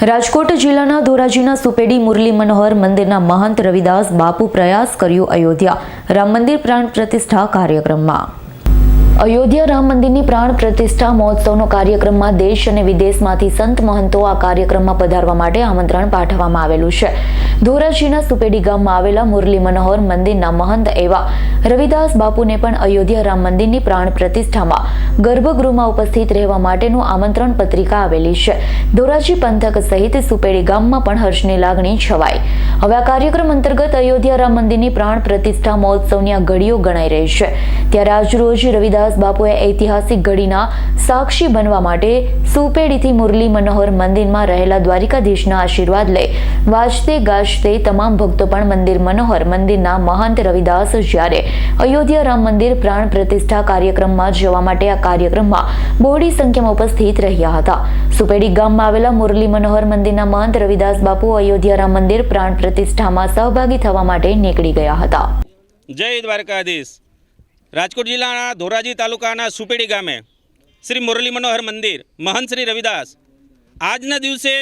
રાજકોટ જિલ્લાના ધોરાજીના સુપેડી મુરલી મનોહર મંદિરના મહંત રવિદાસ બાપુ પ્રયાસ કર્યો અયોધ્યા. રામ મંદિર પ્રાણ પ્રતિષ્ઠા કાર્યક્રમમાં. અયોધ્યા રામ મંદિરની પ્રાણ પ્રતિષ્ઠા મહોત્સવનો કાર્યક્રમમાં દેશ અને વિદેશમાંથી સંત મહંતો આ કાર્યક્રમમાં પધારવા માટે આમંત્રણ પાઠવવામાં આવેલું છે. ધોરાજીના સુપેડી ગામમાં આવેલા મુરલી મનોહર મંદિરના મહંત એવા રવિદાસ બાપુને પણ અયોધ્યા રામ મંદિરની પ્રાણ પ્રતિષ્ઠામાં ગર્ભગૃહમાં ઉપસ્થિત રહેવા માટેનું આમંત્રણ પત્રિકા આવેલી છે. ધોરાજી પંથક સહિત સુપેડી ગામમાં પણ હર્ષની લાગણી છવાઈ. હવે આ કાર્યક્રમ અંતર્ગત અયોધ્યા રામ મંદિરની પ્રાણ પ્રતિષ્ઠા મહોત્સવની આ ઘડીઓ ગણાઈ રહી છે. ત્યારે આજરોજ રવિદાસ બાપુએ ઐતિહાસિક ઘડીના સાક્ષી બનવા માટે સુપેડીથી મુરલી મનોહર મંદિરમાં રહેલા દ્વારિકાધીશના આશીર્વાદ લઈ વાજતે ગાજતે તમામ ભક્તો પણ મંદિર મનોહર મંદિરના મહંત રવિદાસ જ્યારે અયોધ્યા રામ મંદિર પ્રાણ પ્રતિષ્ઠા કાર્યક્રમમાં જવા માટે આ કાર્યક્રમમાં બહોળી સંખ્યામાં ઉપસ્થિત રહ્યા હતા. સુપેડી ગામમાં આવેલા મુરલી મનોહર મંદિરના મહંત રવિદાસ બાપુ અયોધ્યા રામ મંદિર પ્રાણ પ્રતિષ્ઠામાં સહભાગી થવા માટે નીકળી ગયા હતા. જય દ્વારકાધીશ. રાજકોટ જિલ્લાના ધોરાજી તાલુકાના સુપેડી ગામે શ્રી મુરલી મનોહર મંદિર, મહંત શ્રી રવિદાસ. આજના દિવસે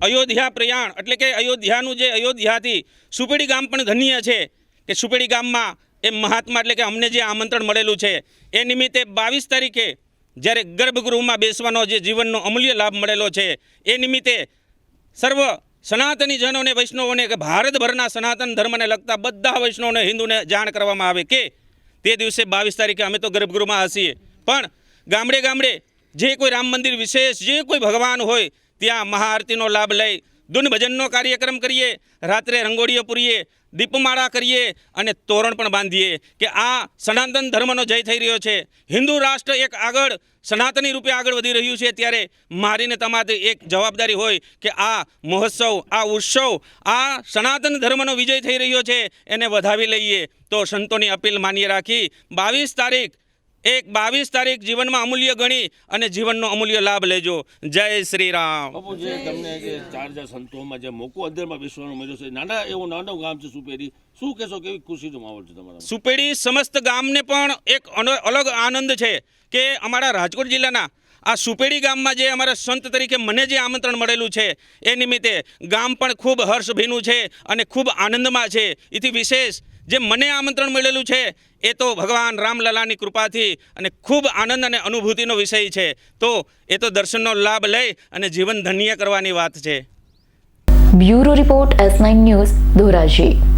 અયોધ્યા પ્રયાણ, એટલે કે અયોધ્યાનું જે અયોધ્યાથી સુપેડી ગામ પણ ધન્ય છે, કે સુપેડી ગામમાં એ મહાત્મા, એટલે કે અમને જે આમંત્રણ મળેલું છે, એ નિમિત્તે બાવીસ તારીખે જ્યારે ગર્ભગૃહમાં બેસવાનો જે જીવનનો અમૂલ્ય લાભ મળેલો છે, એ નિમિત્તે સર્વ સનાતની જનોને, વૈષ્ણવોને, કે ભારતભરના સનાતન ધર્મને લગતા બધા વૈષ્ણવને, હિન્દુને જાણ કરવામાં આવે કે તે દિવસે બાવીસ તારીખે અમે તો ગર્ભગૃહમાં હસીએ. પણ ગામડે ગામડે જે કોઈ રામ મંદિર વિશેષ, જે કોઈ ભગવાન હોય, ત્યાં મહાઆરતીનો લાભ લઈ ધૂન ભજનનો કાર્યક્રમ કરીએ, રાત્રે રંગોળીઓ પૂરીએ, દીપમાળા કરીએ અને તોરણ પણ બાંધીએ કે આ સનાતન ધર્મનો જય થઈ રહ્યો છે. હિન્દુ રાષ્ટ્ર એક આગળ, સનાતની રૂપે આગળ વધી રહ્યું છે ત્યારે મારીને તમારે એક જવાબદારી હોય કે આ મહોત્સવ, આ ઉત્સવ, આ સનાતન ધર્મનો વિજય થઈ રહ્યો છે, એને વધાવી લઈએ. તો સંતોની અપીલ માન્ય રાખી, બાવીસ તારીખ એક બાવીસ તારીખ જીવનમાં અમૂલ્ય ગણી અને જીવનનો અમૂલ્ય લાભ લેજો. જય શ્રી રામ બાપુ તમને જે ચાર હજાર સંતોમાં જે મોકો અંદરમાં વિશ્વનો મળ્યો છે નાના એવું નાનું ગામ છે સુપેરી શું કહેશો કેવી ખુશીનો માહોલ છે તમારો સુપેડી સમસ્ત ગામને પણ એક અલગ આનંદ છે કે અમારા રાજકોટ જિલ્લાના આ સુપેડી ગામમાં જે અમારા સંત તરીકે મને જે આમંત્રણ મળેલું છે એ નિમિત્તે ગામ પણ ખૂબ હર્ષભીનું છે અને ખૂબ આનંદમાં છે. એથી વિશેષ જે મને આમંત્રણ મળેલું છે, એ તો ભગવાન રામલલાની કૃપાથી અને ખૂબ આનંદ અને અનુભૂતિનો વિષય છે. તો એ તો દર્શનનો લાભ લઈ અને જીવન ધન્ય કરવાની વાત છે. Bureau report S nine news Dhoraji.